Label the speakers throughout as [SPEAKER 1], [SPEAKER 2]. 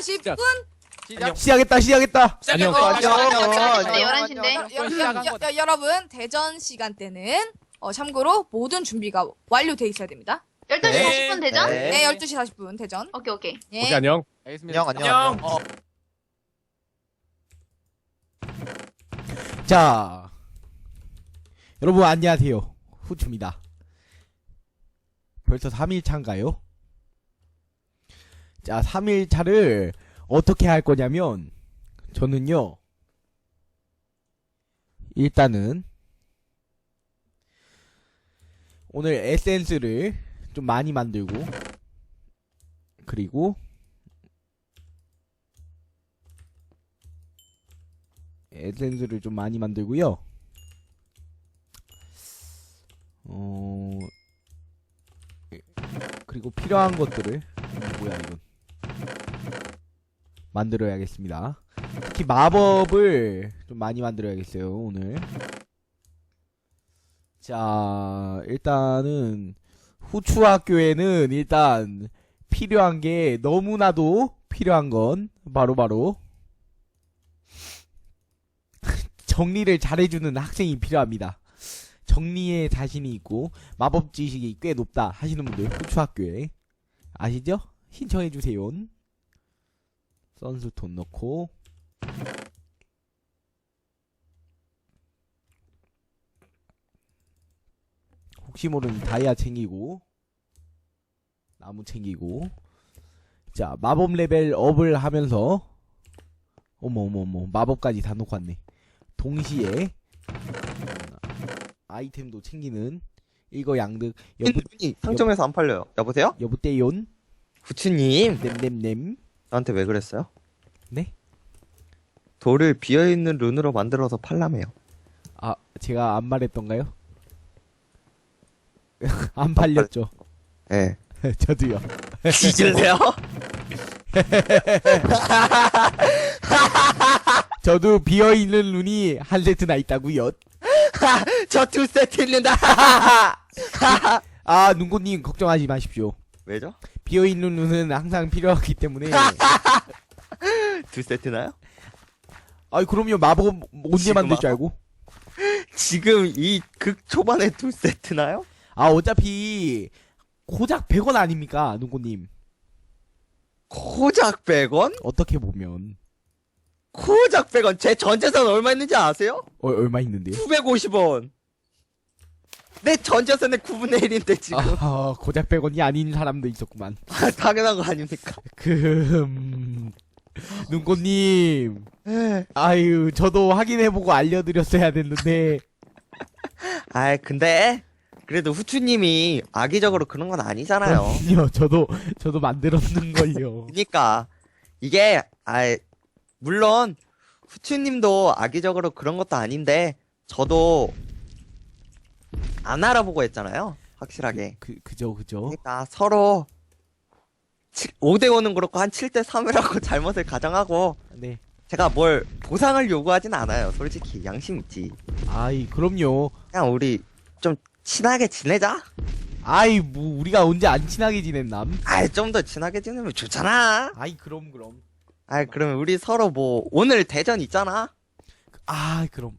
[SPEAKER 1] 40분?
[SPEAKER 2] 시작.
[SPEAKER 3] 시작했다 시작했다
[SPEAKER 2] 안녕.
[SPEAKER 1] 안녕.
[SPEAKER 4] 안녕.
[SPEAKER 1] 네,
[SPEAKER 4] 11시인데.
[SPEAKER 1] 여러분 대전 시간대는 어, 참고로 모든 준비가 완료돼 있어야 됩니다.
[SPEAKER 4] 12시
[SPEAKER 2] 네.
[SPEAKER 4] 40분 되죠?
[SPEAKER 2] 네.
[SPEAKER 1] 네, 12시 40분 대전.
[SPEAKER 4] 오케이, 오케이.
[SPEAKER 1] 예.
[SPEAKER 5] 오케이 안녕.
[SPEAKER 2] 알겠습니다.
[SPEAKER 6] 안녕, 안녕,
[SPEAKER 2] 어,
[SPEAKER 3] 자 여러분 안녕하세요 후추입니다 벌써 3일차인가요? 자 3일차를 어떻게 할 거냐면 저는요 일단은 오늘 에센스를 좀 많이 만들고 그리고 에센스를 좀 많이 만들고요. 어 그리고 필요한 것들을 음, 뭐야 이건 만들어야겠습니다. 특히 마법을 좀 많이 만들어야겠어요 오늘. 자 일단은 후추 학교에는 일단 필요한 게 너무나도 필요한 건 바로 바로 정리를 잘해주는 학생이 필요합니다. 정리에 자신이 있고 마법 지식이 꽤 높다 하시는 분들 후추학교에 아시죠? 신청해주세요. 선수톤 넣고 혹시 모르는 다이아 챙기고 나무 챙기고 자 마법 레벨 업을 하면서 어머 어머 어머 마법까지 다 놓고 왔네 동시에 음, 아이템도 챙기는 일거 양득 여부
[SPEAKER 6] 상점에서 안 팔려요. 여보세요?
[SPEAKER 3] 여부떼yon
[SPEAKER 6] 부추님,
[SPEAKER 3] 냄냄냄
[SPEAKER 6] 나한테 왜 그랬어요?
[SPEAKER 3] 네?
[SPEAKER 6] 돌을 비어있는 룬으로 만들어서 팔라며요.
[SPEAKER 3] 아 제가 안 말했던가요? 안 팔렸죠
[SPEAKER 6] 예.
[SPEAKER 3] 저도요
[SPEAKER 6] 뒤질래요?
[SPEAKER 3] 저도 비어 있는 룬이 한 세트나 있다고요
[SPEAKER 6] 저 두 세트 있는다!
[SPEAKER 3] 아 눈꽃님 걱정하지 마십시오
[SPEAKER 6] 왜죠?
[SPEAKER 3] 비어있는 룬은 항상 필요하기 때문에
[SPEAKER 6] 두 세트나요?
[SPEAKER 3] 아이 그럼요 마법 언제 만들 줄
[SPEAKER 6] 와?
[SPEAKER 3] 알고
[SPEAKER 6] 지금 이 극 초반에 두 세트나요?
[SPEAKER 3] 아 어차피 고작 100원 아닙니까 눈꽃님
[SPEAKER 6] 고작 100원?
[SPEAKER 3] 어떻게 보면
[SPEAKER 6] 고작 100원. 제 전재산 얼마 있는지 아세요?
[SPEAKER 3] 어, 얼마 있는데요?
[SPEAKER 6] 950원. 내 전재산의 9분의 1인데 지금.
[SPEAKER 3] 아, 고작 100원이 아닌 사람도 있었구만.
[SPEAKER 6] 아, 당연한 거 아닙니까?
[SPEAKER 3] 그, 음, 눈꽃님.
[SPEAKER 6] 에.
[SPEAKER 3] 아유, 저도 확인해보고 알려드렸어야 됐는데.
[SPEAKER 6] 아이, 근데, 그래도 후추님이 악의적으로 그런 건 아니잖아요.
[SPEAKER 3] 아니요, 저도, 저도 만들었는걸요.
[SPEAKER 6] 그니까, 이게, 아이, 물론, 후추님도 악의적으로 그런 것도 아닌데, 저도, 안 알아보고 했잖아요. 확실하게.
[SPEAKER 3] 그, 그죠, 그죠.
[SPEAKER 6] 그러니까 서로 5대 5는 그렇고 한 7대 3이라고 잘못을 가정하고
[SPEAKER 3] 네.
[SPEAKER 6] 제가 뭘 보상을 요구하진 않아요. 솔직히 양심 있지.
[SPEAKER 3] 아이, 그럼요.
[SPEAKER 6] 그냥 우리 좀 친하게 지내자.
[SPEAKER 3] 아이, 뭐, 우리가 언제 안 친하게 지냈남?
[SPEAKER 6] 아이 좀 더 친하게 지내면 좋잖아.
[SPEAKER 3] 아이, 그럼, 그럼.
[SPEAKER 6] 아이 그러면 우리 서로 뭐 오늘 대전 있잖아.
[SPEAKER 3] 아, 그럼.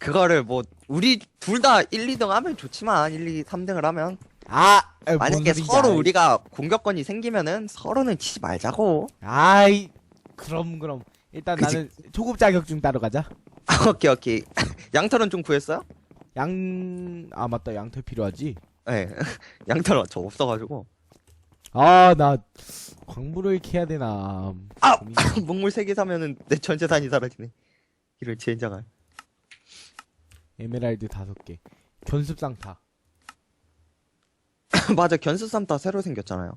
[SPEAKER 6] 그거를 뭐 우리 둘 다 1, 2등 하면 좋지만 1, 2, 3등을 하면
[SPEAKER 3] 아, 아, 뭔
[SPEAKER 6] 만약에
[SPEAKER 3] 소리냐.
[SPEAKER 6] 서로 우리가 공격권이 생기면은 서로는 치지 말자고.
[SPEAKER 3] 아이, 그럼, 그럼. 일단
[SPEAKER 6] 그치.
[SPEAKER 3] 나는 초급 자격증 따러 가자.
[SPEAKER 6] 아, 오케이 오케이. 양털은 좀 구했어요?
[SPEAKER 3] 양, 아, 맞다. 양털 필요하지.
[SPEAKER 6] 예. 네. 양털 저 없어가지고.
[SPEAKER 3] 아, 나 광부를 캐야 되나.
[SPEAKER 6] 아!
[SPEAKER 3] 고민-
[SPEAKER 6] 목물 3개 사면은 내 전 재산이 사라지네. 이럴 젠장할.
[SPEAKER 3] 에메랄드 다섯 개. 견습상타.
[SPEAKER 6] 맞아, 다 새로 생겼잖아요.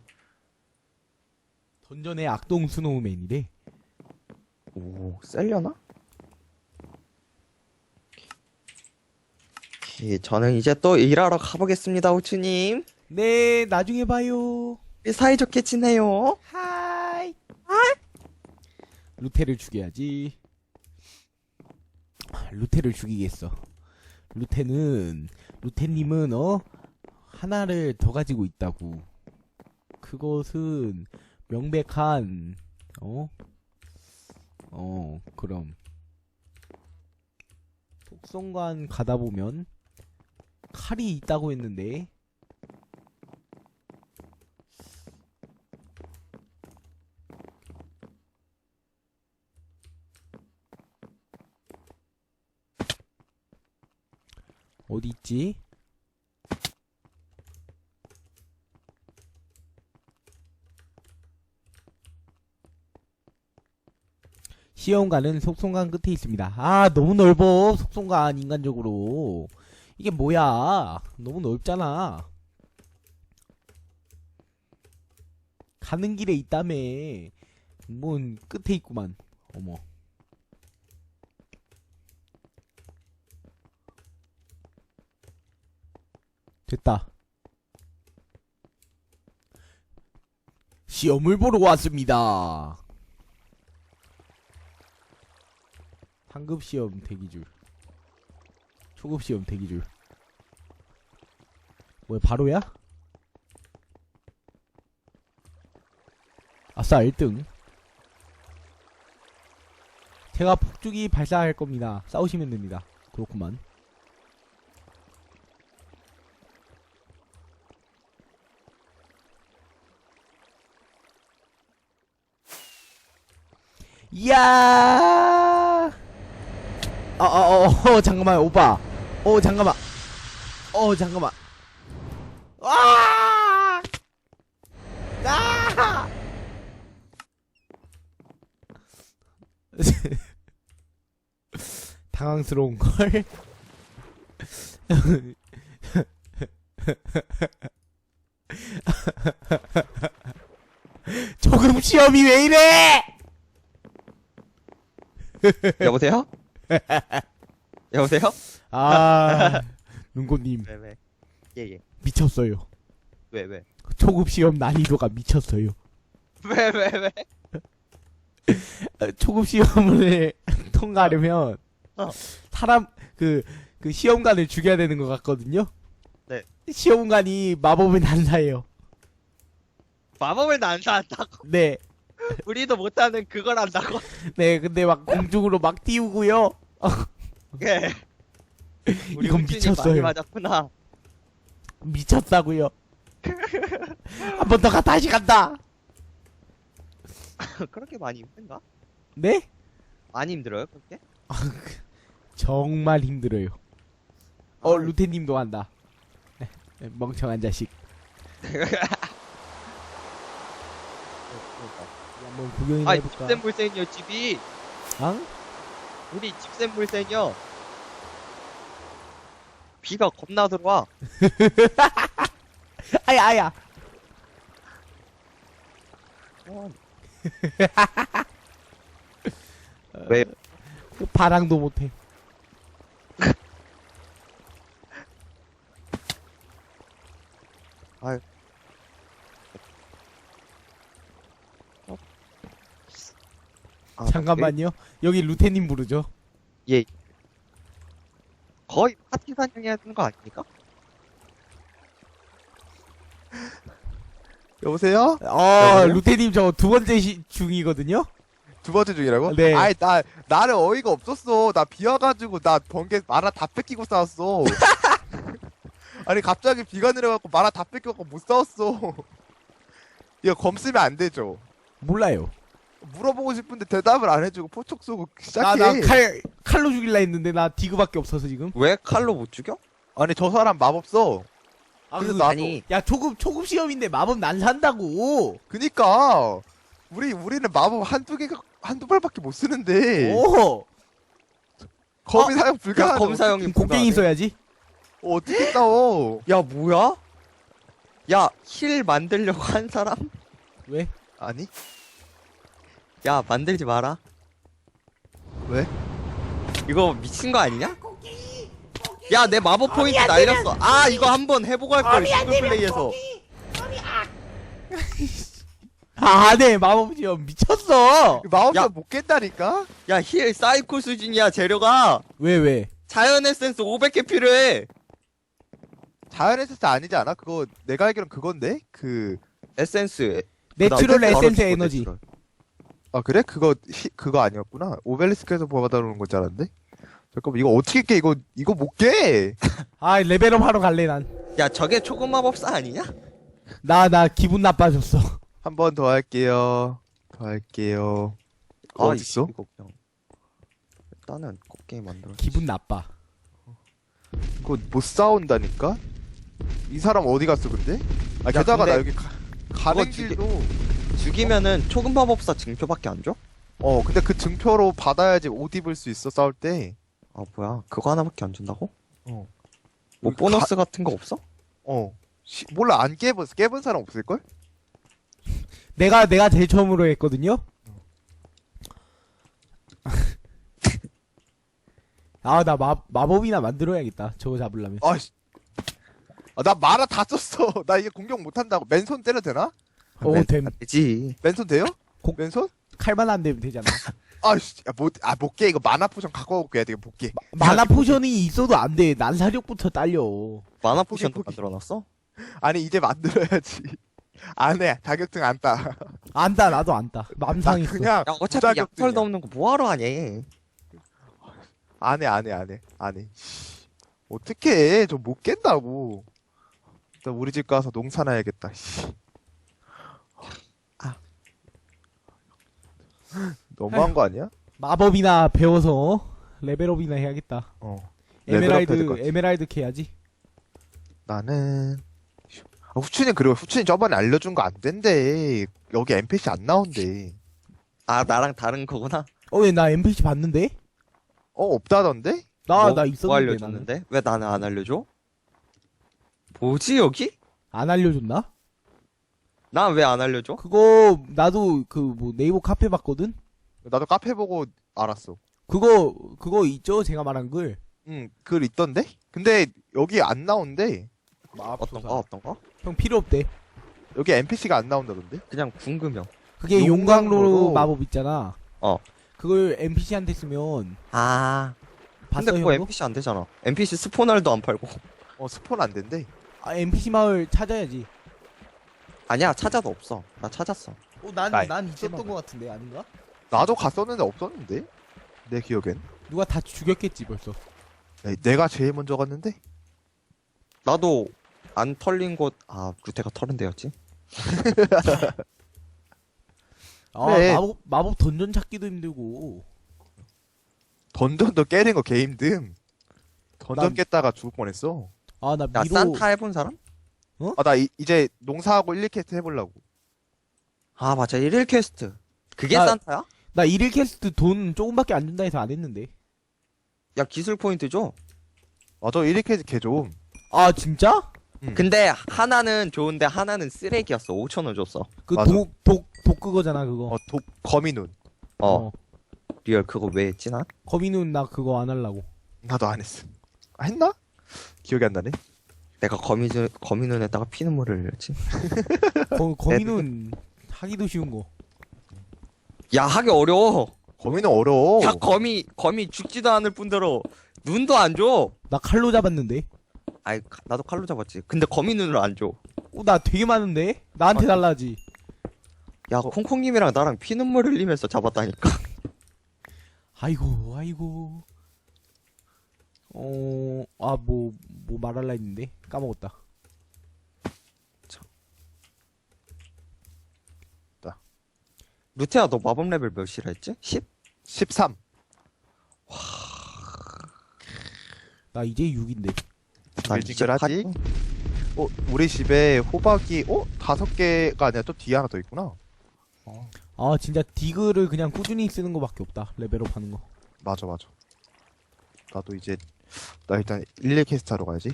[SPEAKER 3] 던전의 악동 스노우맨이래.
[SPEAKER 6] 오, 셀려나? 예, 저는 이제 또 일하러 가보겠습니다, 호추님.
[SPEAKER 3] 네, 나중에 봐요.
[SPEAKER 6] 우리 사이좋게 지내요.
[SPEAKER 3] 하이. 루테를 죽여야지. 루테를 죽이겠어. 루테는 루테님은 어 하나를 더 가지고 있다고. 그것은 명백한 어? 어, 그럼. 속성관 가다 보면 칼이 있다고 했는데 어디 있지? 시험관은 속성관 끝에 있습니다. 아, 너무 넓어. 속성관, 인간적으로. 이게 뭐야. 너무 넓잖아. 가는 길에 있다며. 뭔 끝에 있구만. 어머. 됐다. 시험을 보러 왔습니다. 상급 시험 대기줄. 초급 시험 대기줄. 뭐야, 바로야? 아싸, 1등. 제가 폭죽이 발사할 겁니다. 싸우시면 됩니다. 그렇구만. 야! 어, 어, 어, 어, 잠깐만, 오빠. 어, 잠깐만. 어, 잠깐만. 와! 아! 당황스러운 걸. 조금 시험이 왜 이래?
[SPEAKER 6] 여보세요? 여보세요?
[SPEAKER 3] 아, 눈꽃님
[SPEAKER 6] 왜 왜? 예예.
[SPEAKER 3] 미쳤어요.
[SPEAKER 6] 왜 왜?
[SPEAKER 3] 초급 시험 난이도가 미쳤어요.
[SPEAKER 6] 왜 왜 왜?
[SPEAKER 3] 어, 초급 시험을 통과하려면
[SPEAKER 6] 어.
[SPEAKER 3] 사람 그 그 시험관을 죽여야 되는 것 같거든요.
[SPEAKER 6] 네.
[SPEAKER 3] 시험관이 마법을 난사해요.
[SPEAKER 6] 마법을 난사한다고?
[SPEAKER 3] 네,
[SPEAKER 6] 우리도 못하는 그걸 한다고?
[SPEAKER 3] 네. 근데 막 공중으로 막 띄우고요.
[SPEAKER 6] 예. 우리
[SPEAKER 3] 이건 미쳤어요.
[SPEAKER 6] 맞았구나.
[SPEAKER 3] 미쳤다고요. 한 번 더 가 다시 간다.
[SPEAKER 6] 그렇게 많이 힘든가?
[SPEAKER 3] 네?
[SPEAKER 6] 많이 힘들어요 그렇게?
[SPEAKER 3] 정말 힘들어요. 어,
[SPEAKER 6] 아.
[SPEAKER 3] 루테님도 한다. 네, 멍청한 자식. 한번 구경이나
[SPEAKER 6] 아
[SPEAKER 3] 해볼까?
[SPEAKER 6] 집센 물센이요 집이.
[SPEAKER 3] 아?
[SPEAKER 6] 우리 집센 물센이요. 비가 겁나 들어와.
[SPEAKER 3] 아야, 아야.
[SPEAKER 6] 왜?
[SPEAKER 3] 그 바랑도 못해.
[SPEAKER 6] 아,
[SPEAKER 3] 잠깐만요. 여기 루테님 부르죠.
[SPEAKER 6] 거의 파티 사냥해야 되는 거 아닙니까?
[SPEAKER 2] 여보세요?
[SPEAKER 3] 어,
[SPEAKER 2] 여보세요?
[SPEAKER 3] 루테님 저 두 번째 시, 중이거든요.
[SPEAKER 2] 두 번째 중이라고?
[SPEAKER 3] 네.
[SPEAKER 2] 아이, 나, 나는 어이가 없었어. 나 비와가지고, 나 번개, 마라 다 뺏기고 싸웠어. 아니, 갑자기 비가 내려갖고 마라 다 뺏겨갖고 못 싸웠어. 이거 검 쓰면 안 되죠.
[SPEAKER 3] 몰라요.
[SPEAKER 2] 물어보고 싶은데 대답을 안 해주고 포촉 쏘고
[SPEAKER 3] 나,
[SPEAKER 2] 시작해.
[SPEAKER 3] 나 칼, 칼로 죽일라 했는데 나 디그밖에 없어서 지금.
[SPEAKER 6] 왜 칼로 못 죽여?
[SPEAKER 2] 아니, 저 사람 마법 써.
[SPEAKER 3] 아,
[SPEAKER 2] 그래서
[SPEAKER 3] 그,
[SPEAKER 2] 나도.
[SPEAKER 6] 아니
[SPEAKER 3] 야, 초급, 초급 시험인데 마법 난 산다고.
[SPEAKER 2] 그니까. 우리, 우리는 마법 한두 개가, 한두 발밖에 못 쓰는데.
[SPEAKER 3] 오!
[SPEAKER 2] 검이 사용
[SPEAKER 6] 야
[SPEAKER 2] 불가한.
[SPEAKER 6] 검사형이
[SPEAKER 3] 그럼 곡괭이 써야지.
[SPEAKER 2] 어떻게 싸워?
[SPEAKER 6] 야 뭐야? 야 힐 만들려고 한 사람?
[SPEAKER 3] 왜?
[SPEAKER 2] 아니?
[SPEAKER 6] 야 만들지 마라.
[SPEAKER 2] 왜?
[SPEAKER 6] 이거 미친 거 아니냐? 야 내 마법 포인트 날렸어. 아 이거 한번 해보고 할걸 싱글 플레이에서.
[SPEAKER 3] 아, 네, 마법 시험 미쳤어.
[SPEAKER 2] 마법
[SPEAKER 6] 야.
[SPEAKER 2] 못 깬다니까?
[SPEAKER 6] 야 힐 사이코 수준이야 재료가.
[SPEAKER 3] 왜, 왜?
[SPEAKER 6] 자연 에센스 500개 필요해.
[SPEAKER 2] 자연 에센스 아니지 않아? 그거 내가 알기론 그건데 그
[SPEAKER 6] 에센스.
[SPEAKER 3] 내추럴
[SPEAKER 6] 바로
[SPEAKER 3] 에센스
[SPEAKER 6] 키고
[SPEAKER 3] 에너지.
[SPEAKER 6] 내추럴.
[SPEAKER 2] 아 그래? 그거 히, 그거 아니었구나. 오벨리스크에서 받아오는 거지 않았는데? 잠깐만 이거 어떻게 깨? 이거 이거 못 깨.
[SPEAKER 3] 아 레벨업 하러 갈래 난.
[SPEAKER 6] 야 저게 초급 마법사 아니냐?
[SPEAKER 3] 나 나 기분 나빠졌어.
[SPEAKER 2] 한 번 더 할게요. 더 할게요.
[SPEAKER 6] 아
[SPEAKER 2] 어딨어?
[SPEAKER 6] 이씨, 이거 그냥 일단은 꽃게임 만들어
[SPEAKER 3] 기분 나빠.
[SPEAKER 2] 그거 못 싸운다니까? 이 사람 어디 갔어 근데? 아 게다가
[SPEAKER 6] 근데
[SPEAKER 2] 나 여기 가, 가는 길도
[SPEAKER 6] 죽이면은 초급 마법사 증표밖에 안 줘?
[SPEAKER 2] 어 근데 그 증표로 받아야지 옷 입을 수 있어 싸울 때.
[SPEAKER 6] 아 뭐야 그거 하나밖에 안 준다고?
[SPEAKER 2] 어.
[SPEAKER 6] 뭐
[SPEAKER 2] 여기
[SPEAKER 6] 보너스 같은 거 없어?
[SPEAKER 2] 어. 시- 몰라 안 깨본 깨본 사람 없을걸?
[SPEAKER 3] 내가 내가 제일 처음으로 했거든요. 아 나 마법이나 만들어야겠다. 저거 잡으려면.
[SPEAKER 2] 아씨. 아, 나 마라 다 썼어. 나 이게 공격 못 한다고. 맨손 때려도 되나?
[SPEAKER 3] 오 어, 됨.
[SPEAKER 6] 되지
[SPEAKER 2] 맨손 돼요?
[SPEAKER 3] 공-
[SPEAKER 2] 맨손?
[SPEAKER 3] 칼만 안 되면 되잖아.
[SPEAKER 2] 아씨, 야, 못, 아, 못 깨. 이거 마나 포션 갖고 오고 깨야 돼. 못 깨.
[SPEAKER 3] 마나 포션이 있어도 안 돼. 난사력부터 딸려.
[SPEAKER 6] 만화 포션도
[SPEAKER 2] 포기.
[SPEAKER 6] 만들어놨어?
[SPEAKER 2] 아니, 이제 만들어야지. 안 해. 자격증 안 따.
[SPEAKER 3] 안다 나도 안다.
[SPEAKER 2] 나
[SPEAKER 3] 맘상했어.
[SPEAKER 2] 그냥,
[SPEAKER 6] 야 어차피. 약털도 없는 거 뭐하러 하냐
[SPEAKER 2] 안 해, 안 해, 안 해. 안 해. 씨. 어떡해. 저 못 깬다고. 일단 우리 집 가서 농사나 야겠다. 씨. 너무한 거 아니야?
[SPEAKER 3] 마법이나 배워서 레벨업이나 해야겠다.
[SPEAKER 2] 어. 레벨업 해야 될 것
[SPEAKER 3] 에메랄드
[SPEAKER 2] 같아.
[SPEAKER 3] 에메랄드 캐야지.
[SPEAKER 2] 나는 아, 후춘이 그리고 후춘이 저번에 알려준 거 안 된대. 여기 NPC 안 나온대.
[SPEAKER 6] 아 나랑 다른 거구나
[SPEAKER 3] 어왜나 NPC 봤는데?
[SPEAKER 2] 어 없다던데?
[SPEAKER 3] 나
[SPEAKER 6] 뭐, 나뭐
[SPEAKER 3] 있었는데 나는.
[SPEAKER 6] 알려줬는데? 왜 나는 안 알려줘? 뭐지 여기?
[SPEAKER 3] 안 알려줬나?
[SPEAKER 6] 난 왜 안 알려줘?
[SPEAKER 3] 그거 나도 그 뭐 네이버 카페 봤거든.
[SPEAKER 2] 나도 카페 보고 알았어.
[SPEAKER 3] 그거 그거 있죠? 제가 말한 글.
[SPEAKER 2] 응, 글 있던데? 근데 여기 안 나온대.
[SPEAKER 6] 어떤 거 어떤 거?
[SPEAKER 3] 형 필요 없대.
[SPEAKER 2] 여기 NPC가 안 나온다던데?
[SPEAKER 6] 그냥 궁금형
[SPEAKER 3] 그게 용광로
[SPEAKER 2] 용광로로-
[SPEAKER 3] 마법 있잖아.
[SPEAKER 6] 어.
[SPEAKER 3] 그걸 NPC한테 쓰면
[SPEAKER 6] 아
[SPEAKER 3] 봤어
[SPEAKER 6] 근데 그거
[SPEAKER 3] 형도?
[SPEAKER 6] NPC 안 되잖아 NPC 스포널도 안 팔고
[SPEAKER 2] 어, 스폰 안 된대.
[SPEAKER 3] 아 NPC 마을 찾아야지.
[SPEAKER 6] 아니야 찾아도 없어 나 찾았어
[SPEAKER 3] 어 난
[SPEAKER 2] 나이.
[SPEAKER 3] 난 있었던 것 같은데 아닌가?
[SPEAKER 2] 나도 갔었는데 없었는데? 내 기억엔.
[SPEAKER 3] 누가 다 죽였겠지 벌써.
[SPEAKER 2] 야, 내가 제일 먼저 갔는데?
[SPEAKER 6] 나도 안 털린 곳아 루테가 털은 데였지
[SPEAKER 3] 아
[SPEAKER 2] 그래.
[SPEAKER 3] 마법 마법 던전 찾기도 힘들고.
[SPEAKER 2] 던전도 깨는 거 개힘듦. 던전
[SPEAKER 3] 난-
[SPEAKER 2] 깼다가 죽을 뻔했어.
[SPEAKER 3] 아 나
[SPEAKER 6] 야
[SPEAKER 3] 미로
[SPEAKER 6] 산타 해본 사람?
[SPEAKER 2] 아, 나 이, 제 농사하고 1, 2캐스트 해보려고.
[SPEAKER 6] 아 맞아 1일 퀘스트 그게
[SPEAKER 3] 나-
[SPEAKER 6] 산타야?
[SPEAKER 3] 나 일일 캐스트 돈 조금밖에 안 준다 해서 안 했는데.
[SPEAKER 6] 야 기술 포인트 줘
[SPEAKER 2] 맞아, 1, 2캐스트 개 좋음.
[SPEAKER 3] 아 진짜?
[SPEAKER 2] 응.
[SPEAKER 6] 근데 하나는 좋은데 하나는 쓰레기였어 5천원 줬어
[SPEAKER 3] 그
[SPEAKER 2] 맞아.
[SPEAKER 3] 독 독 독 그거잖아 그거.
[SPEAKER 2] 어, 독, 거미눈.
[SPEAKER 6] 어 리얼 그거 왜 했지 나?
[SPEAKER 3] 거미눈 나 그거 안 하려고.
[SPEAKER 2] 나도 안 했음. 아, 했나? 기억이 안 나네.
[SPEAKER 6] 내가 거미 거미 눈에다가 피눈물을 흘렸지
[SPEAKER 3] 거, 거미눈 하기도 쉬운 거.
[SPEAKER 6] 야 하기 어려워
[SPEAKER 2] 거미는 어려워.
[SPEAKER 6] 야 거미 거미 죽지도 않을 뿐더러 눈도 안 줘
[SPEAKER 3] 나 칼로 잡았는데.
[SPEAKER 6] 아이 가- 나도 칼로 잡았지 근데 거미 눈을 안 줘
[SPEAKER 3] 어, 나 되게 많은데? 나한테
[SPEAKER 6] 아,
[SPEAKER 3] 달라지.
[SPEAKER 6] 야 콩콩님이랑 나랑 피눈물 흘리면서 잡았다니까
[SPEAKER 3] 아이고, 아이고. 어, 아, 뭐, 뭐 말할라 했는데? 까먹었다.
[SPEAKER 6] 루테야 너 마법 레벨 몇이라 했지? 10?
[SPEAKER 2] 13.
[SPEAKER 3] 나 이제 6인데.
[SPEAKER 2] 징글징글하지? 어, 우리 집에 호박이, 어? 다섯 개가 아니라 또 뒤에 하나 더 있구나.
[SPEAKER 3] 아, 진짜 디그를 그냥 꾸준히 쓰는 거밖에 없다. 레벨업 하는 거.
[SPEAKER 2] 맞아, 맞아. 나도 이제, 나 일단 1, 2캐스트 하러 가야지.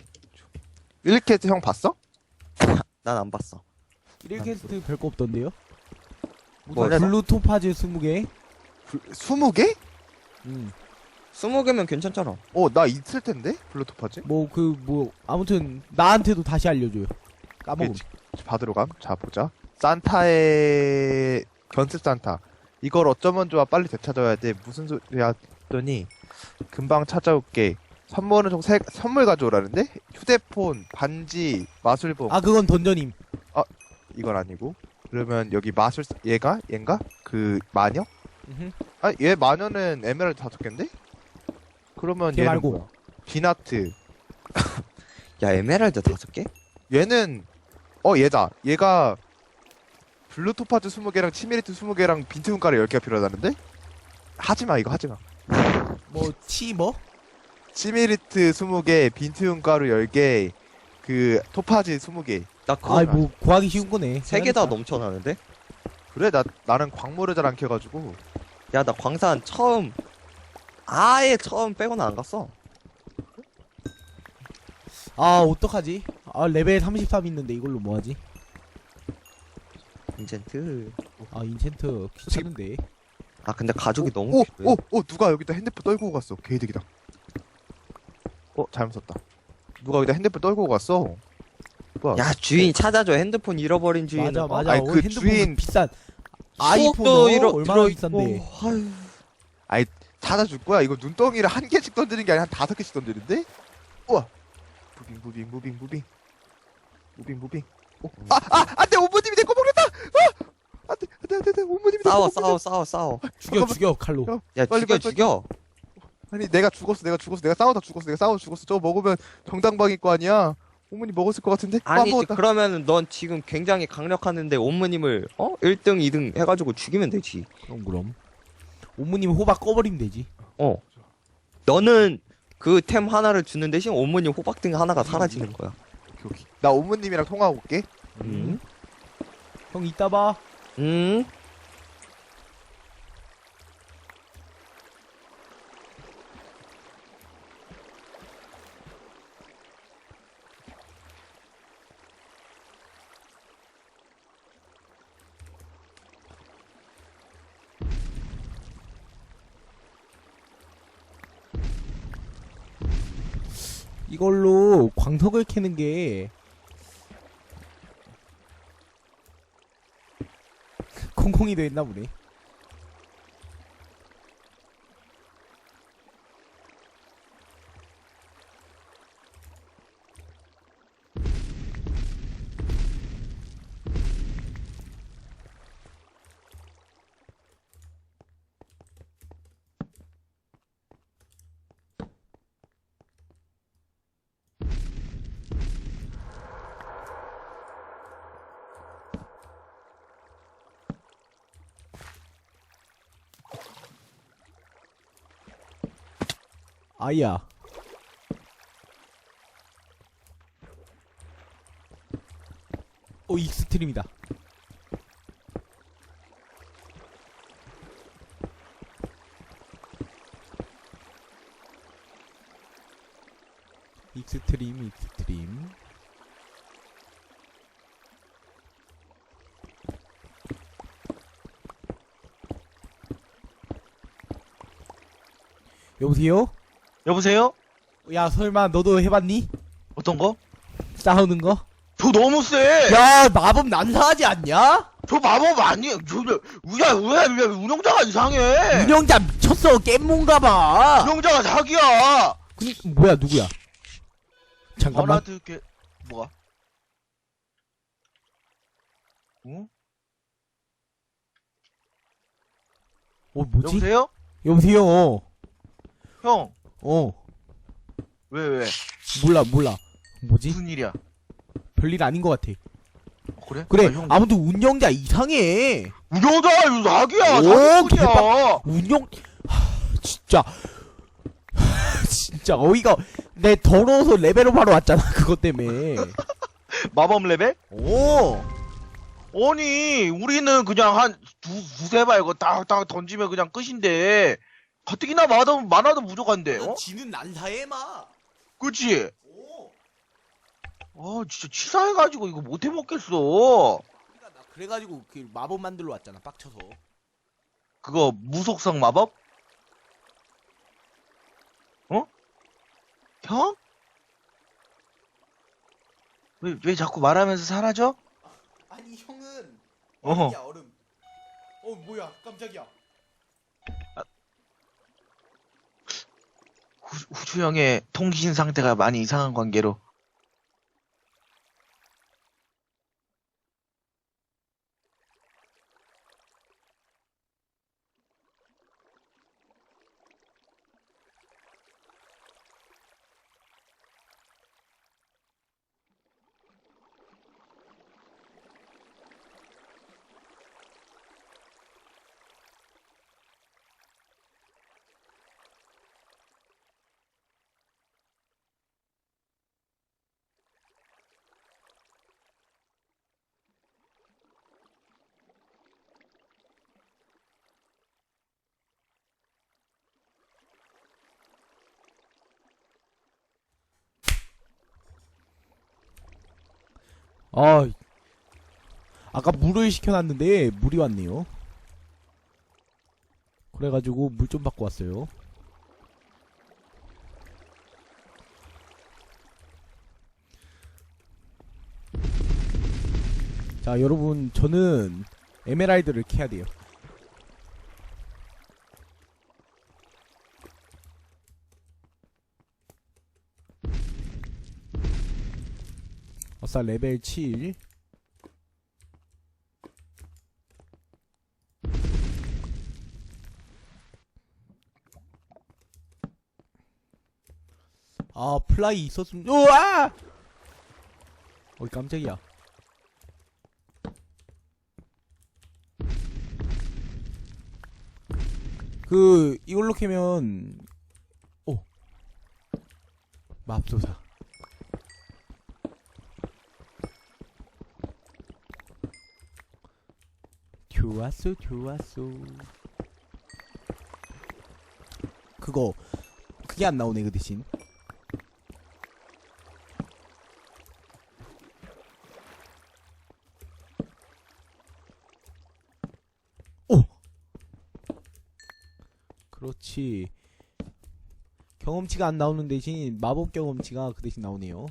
[SPEAKER 2] 1, 2캐스트 형 봤어?
[SPEAKER 6] 난 안 봤어
[SPEAKER 3] 1일 캐스트 별거 없던데요?
[SPEAKER 6] 뭐,
[SPEAKER 3] 뭐, 블루 토파즈 20개?
[SPEAKER 2] 20개?
[SPEAKER 3] 음.
[SPEAKER 6] 20개면 괜찮잖아
[SPEAKER 2] 어, 나 있을 텐데? 블루토파즈?
[SPEAKER 3] 뭐, 그, 뭐, 아무튼, 나한테도 다시 알려줘요. 까먹음.
[SPEAKER 2] 받으러 감? 자, 보자. 산타의 견습 산타. 이걸 어쩌면 좋아 빨리 되찾아야 돼. 무슨 소리야 했더니 금방 찾아올게. 선물은 좀 세, 선물 가져오라는데? 휴대폰, 반지, 마술봉.
[SPEAKER 3] 아, 그건 던전임.
[SPEAKER 2] 이건 아니고. 그러면 여기 마술사 얘가 얘인가 그 마녀?
[SPEAKER 3] 음흠.
[SPEAKER 2] 아 얘 마녀는 에메랄드 다섯 개인데? 그러면
[SPEAKER 3] 걔
[SPEAKER 2] 얘는
[SPEAKER 3] 말고.
[SPEAKER 2] 뭐야? 비나트
[SPEAKER 6] 야 에메랄드 다섯 개?
[SPEAKER 2] 얘는 어 얘다 얘가 블루 토파즈 20개랑 치메리트 20개랑 빈트 hun가루 10개가 필요하다는데? 하지마 이거 하지마
[SPEAKER 3] 뭐치 뭐?
[SPEAKER 2] 치메리트 20개 빈트 hun가루 10개 그 토파즈 20개
[SPEAKER 6] 나 그거
[SPEAKER 3] 아이 뭐 구하기 쉬운 거네.
[SPEAKER 6] 세 개 다 넘쳐나는데?
[SPEAKER 2] 그래 나 나는 광물을 잘안 캐가지고
[SPEAKER 6] 야 나 광산 처음 아예 처음 빼고는 안 갔어.
[SPEAKER 3] 아 어떡하지? 아 레벨 33 있는데 이걸로 뭐 하지?
[SPEAKER 6] 인젠트.
[SPEAKER 3] 아 인챈트 귀찮은데.
[SPEAKER 6] 아 근데 가족이 너무 필요해.
[SPEAKER 2] 오오오 누가 여기다 핸드폰 떨고 갔어 개이득이다 어 잘못 썼다. 누가 여기다 핸드폰 떨고 갔어? 뭐야
[SPEAKER 6] 야 주인 찾아줘. 핸드폰 잃어버린 주인은.
[SPEAKER 3] 맞아 맞아.
[SPEAKER 2] 아니,
[SPEAKER 3] 어,
[SPEAKER 2] 그 주인-
[SPEAKER 3] 비싼
[SPEAKER 6] 추억도
[SPEAKER 3] 아이폰
[SPEAKER 6] 잃어
[SPEAKER 3] 얼마나
[SPEAKER 6] 들어
[SPEAKER 3] 비싼데?
[SPEAKER 6] 아유.
[SPEAKER 2] 찾아줄 거야? 이거 눈덩이를 한 개씩 던지는 게 아니라 한 다섯 개씩 던지는데? 우와. 무빙 무빙 무빙 무빙. 무빙 무빙. 어, 아아 안돼! 오모님이 내거 먹겠다! 아! 안 돼 안 돼 안 돼 안돼. 오모님이 내거
[SPEAKER 6] 싸워
[SPEAKER 2] 먹겠다!
[SPEAKER 6] 싸워 싸워 싸워.
[SPEAKER 3] 죽여
[SPEAKER 2] 잠깐만.
[SPEAKER 3] 죽여 칼로.
[SPEAKER 2] 야,
[SPEAKER 6] 야
[SPEAKER 2] 빨리,
[SPEAKER 6] 죽여
[SPEAKER 2] 빨리,
[SPEAKER 6] 죽여.
[SPEAKER 2] 아니 내가 죽었어 내가 죽었어 내가 싸우다 죽었어 내가 싸우다 죽었어 저거 먹으면 정당방일 거 아니야 오모님 먹었을 것 같은데
[SPEAKER 6] 아니지
[SPEAKER 2] 먹었다
[SPEAKER 6] 그러면은 넌 지금 굉장히 강력하는데 옴무님을 어 1등 2등 해가지고 죽이면 되지.
[SPEAKER 3] 그럼 그럼. 오무님 호박 꺼버리면 되지.
[SPEAKER 6] 어. 너는 그 템 하나를 주는 대신 옴무님 호박 등 하나가 사라지는 거야.
[SPEAKER 2] 오케이, 오케이. 나 오모님이랑 통화하고 올게
[SPEAKER 6] 음.
[SPEAKER 3] 형 이따 봐.
[SPEAKER 6] 음.
[SPEAKER 3] 이걸로 광석을 캐는 게 콩콩이도 했나 보네. 아야. 오 익스트림이다. 익스트림 익스트림. 여보세요?
[SPEAKER 5] 여보세요?
[SPEAKER 3] 야 설마 너도 해봤니?
[SPEAKER 5] 어떤 거?
[SPEAKER 3] 싸우는 거?
[SPEAKER 5] 저 너무 세!
[SPEAKER 3] 야 마법 난사하지 않냐?
[SPEAKER 5] 저 마법 아니에요. 저, 저, 우야, 왜, 왜, 운영자가 이상해!
[SPEAKER 3] 운영자 미쳤어 깻몬가봐
[SPEAKER 5] 운영자가 자기야!
[SPEAKER 3] 그 뭐야 누구야 잠깐만
[SPEAKER 5] 알아들게, 뭐가? 응?
[SPEAKER 3] 어 뭐지?
[SPEAKER 5] 여보세요?
[SPEAKER 3] 여보세요 어,
[SPEAKER 5] 형,
[SPEAKER 3] 어
[SPEAKER 5] 왜, 왜?
[SPEAKER 3] 몰라 몰라 뭐지?
[SPEAKER 5] 무슨 일이야?
[SPEAKER 3] 별일 아닌 것 같아
[SPEAKER 5] 어, 그래?
[SPEAKER 3] 그래
[SPEAKER 5] 아, 형,
[SPEAKER 3] 아무튼 운영자 이상해
[SPEAKER 5] 운영자가 이거 자기야!
[SPEAKER 3] 오,
[SPEAKER 5] 자기뿐이야!
[SPEAKER 3] 운영 하, 진짜 하, 진짜 어이가 내 더러워서 레벨업 하러 왔잖아 그것 때문에
[SPEAKER 5] 마법 레벨?
[SPEAKER 3] 오
[SPEAKER 5] 아니, 우리는 그냥 한 두, 두세 발 이거 딱, 딱 던지면 그냥 끝인데, 가뜩이나 많아도, 많아도 부족한데, 어?
[SPEAKER 3] 지는 난사해 마
[SPEAKER 5] 그치? 아, 진짜 치사해가지고 이거 못 해 먹겠어.
[SPEAKER 3] 그러니까 나 그래가지고 그 마법 만들러 왔잖아 빡쳐서
[SPEAKER 5] 그거 무속성 마법? 어? 형? 왜, 왜 자꾸 말하면서 사라져?
[SPEAKER 3] 아니 형은. 얼음이야 얼음 어 뭐야 깜짝이야
[SPEAKER 5] 후, 후주 형의 통신 상태가 많이 이상한 관계로.
[SPEAKER 3] 아, 아까 물을 시켜놨는데 물이 왔네요. 그래가지고 물 좀 받고 왔어요. 자, 여러분, 저는 에메랄드를 캐야 돼요. 아싸, 레벨 7. 아, 플라이 있었으면, 우와! 어이, 깜짝이야. 그, 이걸로 캐면, 오. 맙소사. 좋았어, 좋았어. 그거, 그게 안 나오네, 그 대신. 오! 그렇지. 경험치가 안 나오는 대신 마법 경험치가 그 대신 나오네요.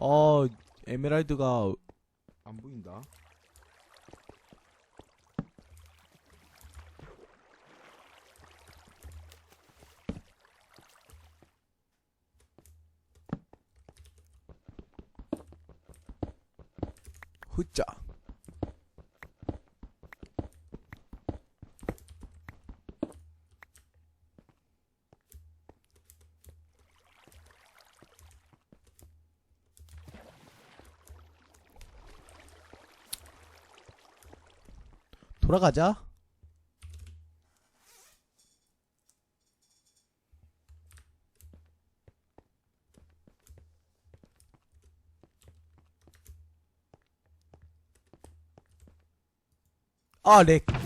[SPEAKER 3] 어, 에메랄드가 안 보인다. 후짜. 돌아가자. 아, 렉.